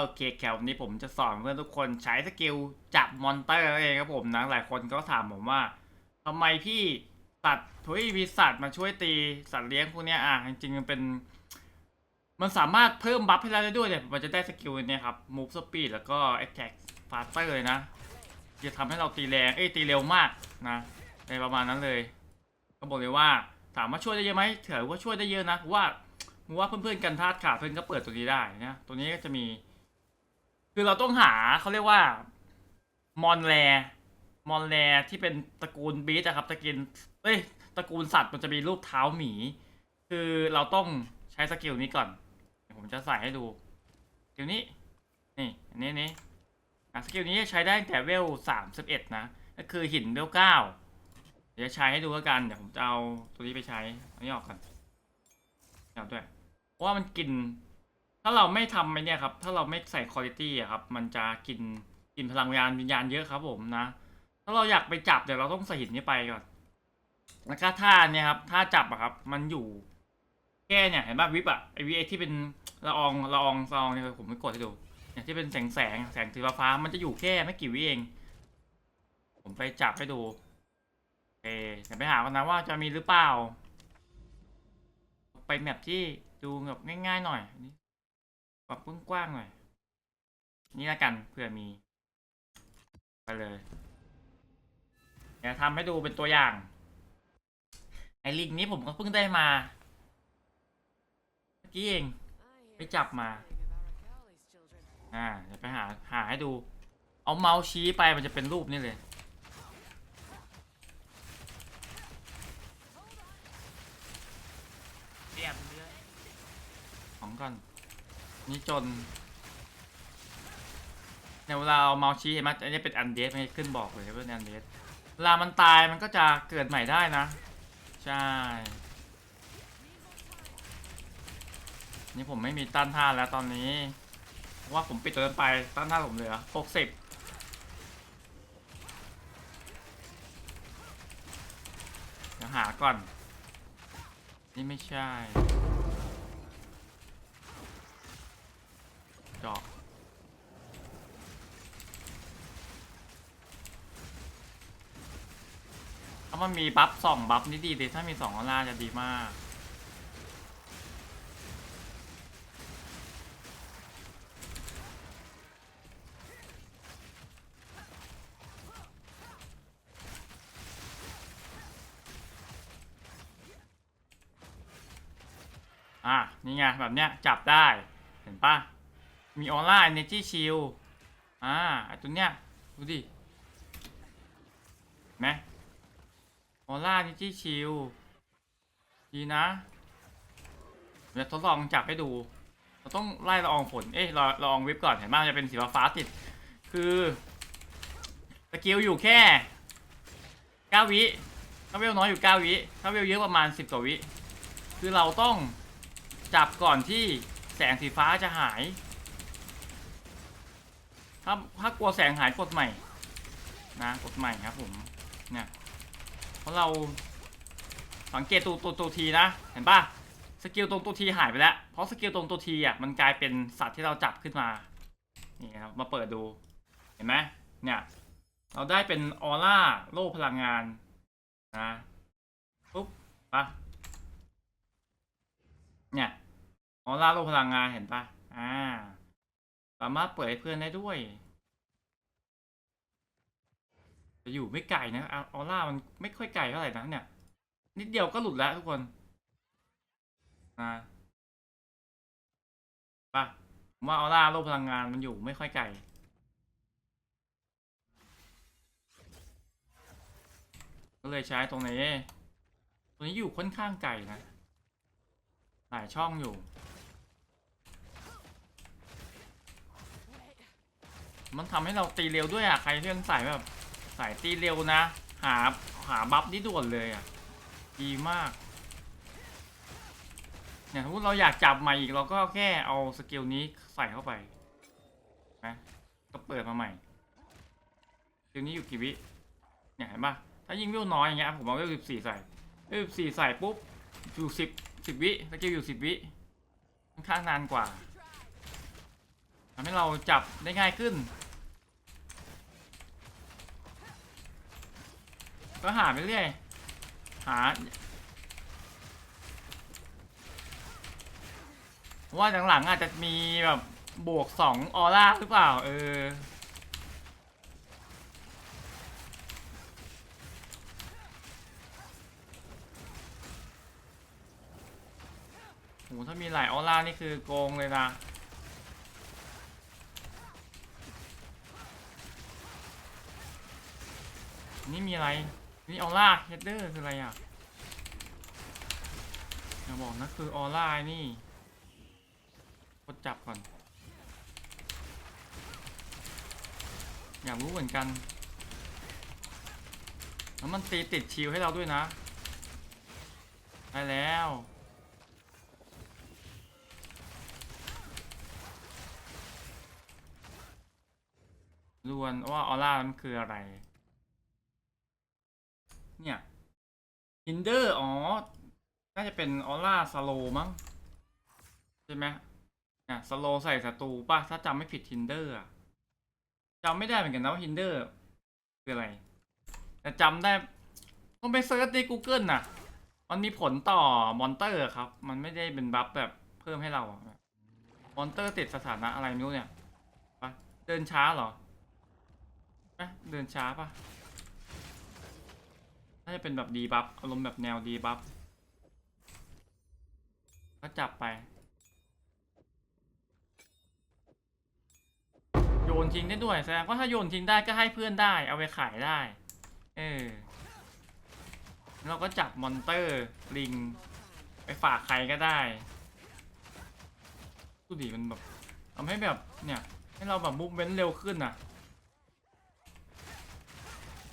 โอเคแควันนี้ผมจะสอนเพื่อนทุกคนใช้สกิลจับมอนเตอร์เองครับผมนะหลายคนก็ถามผมว่าทำไมพี่ตัดทุยมีสัตว์มาช่วยตีสัตว์เลี้ยงพวกนี้อะจริงๆมันเป็น มันสามารถเพิ่มบัฟให้เราได้ด้วยเนี่ยมันจะได้สกิลเนี่ยครับ move speed แล้วก็ attack faster เลยนะจะทำให้เราตีแรงเอ้ยตีเร็วมากนะในประมาณนั้นเลย ก็บอกเลยว่า ถามว่าช่วยได้เยอะไหมถือว่าช่วยได้เยอะนะว่าว่าเพื่อนๆกันธาตุขาดเพื่อนก็เปิดตัวนี้ได้นะตัวนี้ก็จะมี คือเราต้องหาเขาเรียกว่ามอนแรมอนแรที่เป็นตระกูลบีสอะครับตระกูลเอ้ยตระกูลสัตว์มันจะมีรูปเท้าหมี คือเราต้องใช้สกิลนี้ก่อนเดี๋ยวผมจะใส่ให้ดูสกิลนี้นี่อันนี้นี่สกิลนี้ใช้ได้แต่เวลสามสิบเอ็ดนะก็คือหินเวลเก้าเดี๋ยวใช้ให้ดูแล้วกันเดี๋ยวผมจะเอาตัวนี้ไปใช้อันนี้ออกก่อนเอาด้วยเพราะว่ามันกิน ถ้าเราไม่ทำไอ้เนี่ยครับ ถ้าเราไม่ใส่คุณภาพอะครับ มันจะกินกินพลังวิญญาณวิญญาณเยอะครับผมนะ ถ้าเราอยากไปจับเดี๋ยวเราต้องใส่หินนี้ไปก่อน แล้วก็ท่าเนี่ยครับท่าจับอะครับ มันอยู่แค่เนี่ยเห็นป่ะวิบอะไอวิไอที่เป็นละอองละอองซองเนี่ยผมไม่กดให้ดูเนี่ยที่เป็นแสงแสงแสงสีฟ้ามันจะอยู่แค่ไม่กี่วิเอง ผมไปจับให้ดูเอเดี๋ยวไปหากันนะว่าจะมีหรือเปล่า ไปแมปที่ดูแบบง่ายๆหน่อยนนี้ ปรับกว้างๆหน่อย นี่ละกันเผื่อมี ไปเลยเดี๋ยวทำให้ดูเป็นตัวอย่าง ไอ้ลิงนี้ผมก็เพิ่งได้มา เมื่อกี้เอง ไปจับมา อ่า เดี๋ยวไปหา หาให้ดู เอาเมาส์ชี้ไปมันจะเป็นรูปนี่เลยเรียบเรื่อยของก่อน นี่จนเนี่ยเวลาเอาเมาส์ชี้เห็นไหมอันนี้เป็นอันเดสมันจะขึ้นบอกเลยว่าเป็นอันเดสเวลามันตายมันก็จะเกิดใหม่ได้นะ ใช่ นี่ผมไม่มีต้านทานแล้วตอนนี้เพราะว่าผมปิดตัวนั้นไปต้านทานผมเหลือหกสิบเดี๋ยวหาก่อน นี่ไม่ใช่ เจาะถ้ามันมีบัฟสองบัฟนี่ดีเลยถ้ามีสองออร่าจะดีมากอะนี่ไงแบบเนี้ยจับได้เห็นปะ มีออร่า energy shield อ่าไอตัวเนี้ยดูดินไหมออร่า energy shield ดีนะเดี๋ยวทดลองจับให้ดู เราต้องไล่ละอองฝน เอ๊ะเราละอองวิบก่อนเห็นมมันจะเป็นสีฟ้าติด คือสกิลอยู่แค่9วิถ้าเวลน้อยอยู่9วิถ้าเวลเยอะประมาณ10กว่าวิ คือเราต้องจับก่อนที่แสงสีฟ้าจะหาย ถ้าถ้ากลัวแสงหายกดใหม่ นะกดใหม่ครับผมเนี่ยเพราะเราสังเกตตัวตัวตัวทีนะเห็นปะสกิลตรงตัวทีหายไปแล้วเพราะสกิลตรงตัวทีอะมันกลายเป็นสัตว์ที่เราจับขึ้นมานี่ครับมาเปิดดูเห็นไหมเนี่ยเราได้เป็นออร่าโล่พลังงานนะปุ๊บปะเนี่ยออร่าโลกพลังงานเห็นปะอ่าามารถเปิดให้เพื่อนได้ด้วย จะอยู่ไม่ไกลนะออร่ามันไม่ค่อยไกลเท่าไหร่นะเนี่ย นิดเดียวก็หลุดแล้วทุกคนนะปะผมว่าออร่าโลกพลังงานมันอยู่ไม่ค่อยไกลก็เลยใช้ตรงนี้ตรงนี้อยู่ค่อนข้างไกลนะ หลายช่องอยู่ มันทำให้เราตีเร็วด้วยอะ ใครที่เป็นสายแบบสายตีเร็วนะ หาหาบัฟนี่ด่วนเลยอะ ดีมาก เนี่ยถ้าเราอยากจับใหม่อีกเราก็แค่เอาสกิลนี้ใส่เข้าไปนะก็เปิดมาใหม่สกิลนี้อยู่กี่วิ เนี่ยเห็นปะถ้ายิงวิวน้อยอย่างเงี้ยผมเอาวิวสิบสี่ใส่วิวสิบสี่ใส่ปุ๊บอยู่สิบสิบวิสกิลอยู่สิบวิค่อนข้างนานกว่าทำให้เราจับได้ง่ายขึ้น ก็หาไปเรื่อย หา ว่าหลังๆอาจจะมีแบบบวกสองออร่าหรือเปล่า เออ โห ถ้ามีหลายออร่านี่คือโกงเลยนะนี่มีอะไร นี่ออร่าเฮดเดอร์คืออะไรอะอย่าบอกนะคือออร่านี่กดจับก่อน อยากรู้เหมือนกัน แล้วมันตีติดชิลให้เราด้วยนะ ได้แล้วรวนว่าออร่ามันคืออะไร เนี่ย ฮินเดอร์ อ๋อ น่าจะเป็นออร่าสโลมั้ง ใช่ไหมเนี่ยสโลใส่ศัตรูป่ะ ถ้าจำไม่ผิดฮินเดอร์อะจำไม่ได้เหมือนกันนะว่าฮินเดอร์คืออะไร แต่จำได้ ต้องไปเซิร์ชใน Google น่ะ มันมีผลต่อมอนเตอร์ครับ มันไม่ได้เป็นบัฟแบบเพิ่มให้เรามอนเตอร์ติดสถานะอะไรไม่รู้เนี่ยปะเดินช้าเหรอเอ๊ะเดินช้าปะ น่าจะเป็นแบบดีบัฟอารมณ์แบบแนวดีบัฟก็จับไป โยนทิ้งได้ด้วยแสดงว่าถ้าโยนทิ้งได้ก็ให้เพื่อนได้ เอาไปขายได้ เออเราก็จับมอนเตอร์ลิง ไปฝากใครก็ได้ดูดิมันแบบทำให้แบบเนี่ย ให้เราแบบมุกเว้นเร็วขึ้นอะ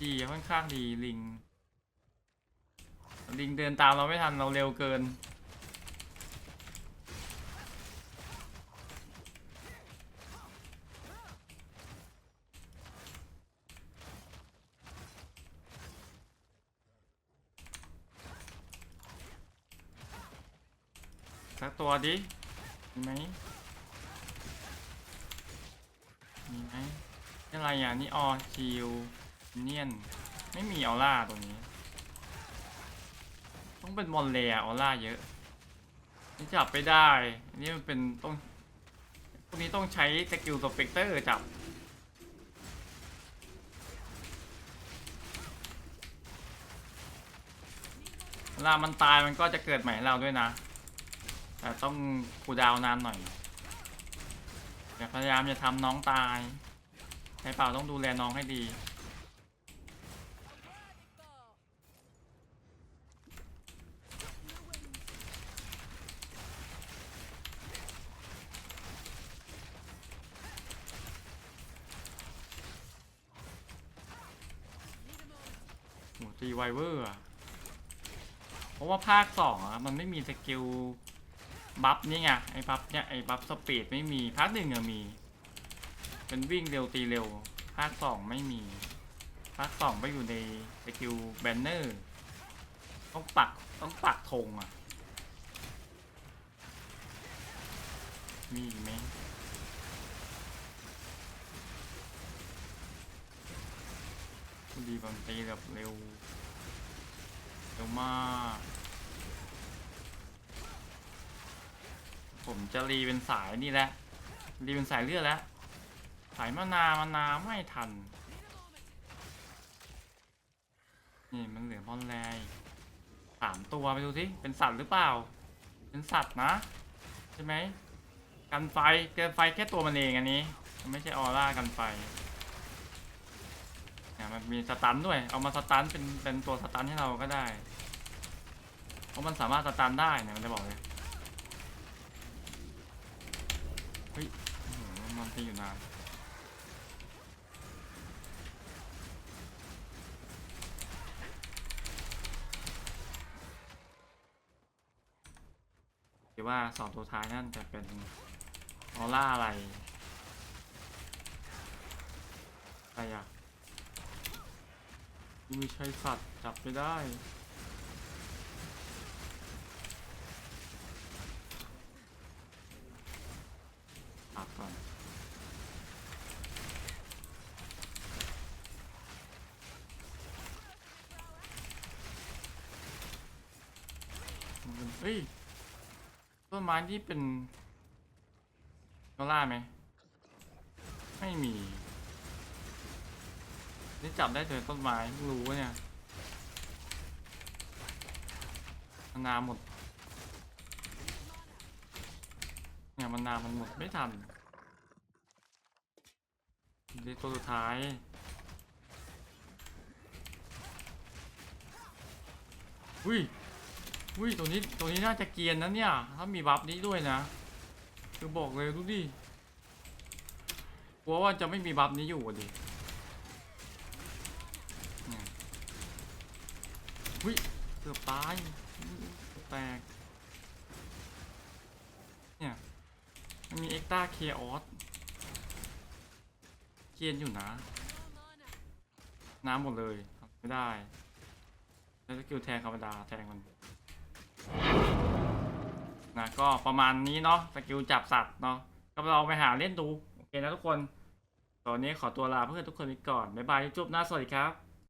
ดีค่อนข้างดีลิง ลิงเดินตามเราไม่ทันเราเร็วเกิน สักตัวดิมีไหมมีไหมอะไรอะนี่ออชิลเนียน ไม่มีออร่าตรงนี้ ต้องเป็นมอนเลอออร่าเยอะนี่จับไปได้ อันนี่มันเป็นต้องพวกนี้ต้องใช้สกิลสเปกเตอร์จับเวลามันตายมันก็จะเกิดใหม่ให้เราด้วยนะ แต่ต้องคูดาวนานหน่อยแต่พยายามจะทำน้องตายใช่เปล่าต้องดูแลน้องให้ดี ตีไวเวอร์เพราะว่าภาคสองอะมันไม่มีสกิลบัฟนี่ไงไอ้บัฟเนี่ยไอ้บัฟสปีดไม่มีภาคหนึ่งอะมี เป็นวิ่งเร็วตีเร็ว ภาคสองไม่มี ภาคสองไปอยู่ในสกิลแบนเนอร์ต้องปักต้องปักธงอะมีอีไหม ดีบางตีแบบเร็ว เร็วมาก ผมจะรีเป็นสายนี่แหละ รีเป็นสายเลือดแล้ว สายมานามานาไม่ทัน นี่มันเหลือบอลแลยสามตัวไปดูสิเป็นสัตว์หรือเปล่า เป็นสัตว์นะ ใช่ไหมกันไฟเกินไฟแค่ตัวมันเองอันนี้ มันไม่ใช่ออร่ากันไฟ มันมีสตันด้วย เอามาสตันเป็นเป็นตัวสตันให้เราก็ได้ เพราะมันสามารถสตันได้เนี่ยมันจะบอกเลยเฮ้ยโอ้โหมันตีอยู่นานคิดว่าสองตัวท้ายนั่นจะเป็นออร่าอะไรอะไรอะ มีชัยสัตว์จับไม่ได้ อักก่อนเฮ้ย ต้นไม้ที่เป็นโนล่าไหม ไม่มี นี่จับได้แต่ต้นไม้รู้วะเนี่ยมันนาหมด เนี่ยมันนามันหมดไม่ทันนี่ตัวสุดท้ายอุ้ยอุ้ยตัวนี้ตัวนี้น่าจะเกียนนะเนี่ย ถ้ามีบัฟนี้ด้วยนะ คือบอกเลยดูดิกลัวว่าจะไม่มีบัฟนี้อยู่อะดิเนี่ยอุ้ย เกือบตายแตกเนี่ยมันมีเอ็กตาเคออสเกียนอยู่นะ น้ำหมดเลยไม่ได้แล้วสกิลแทงธรรมดาแทงมันนะก็ประมาณนี้เนาะสกิลจับสัตว์เนาะก็ลองไปหาเล่นดู โอเคนะทุกคน ตอนนี้ขอตัวลาเพื่อนทุกคนไปก่อน บ๊ายบายจุ๊บหน้าสวัสดีครับ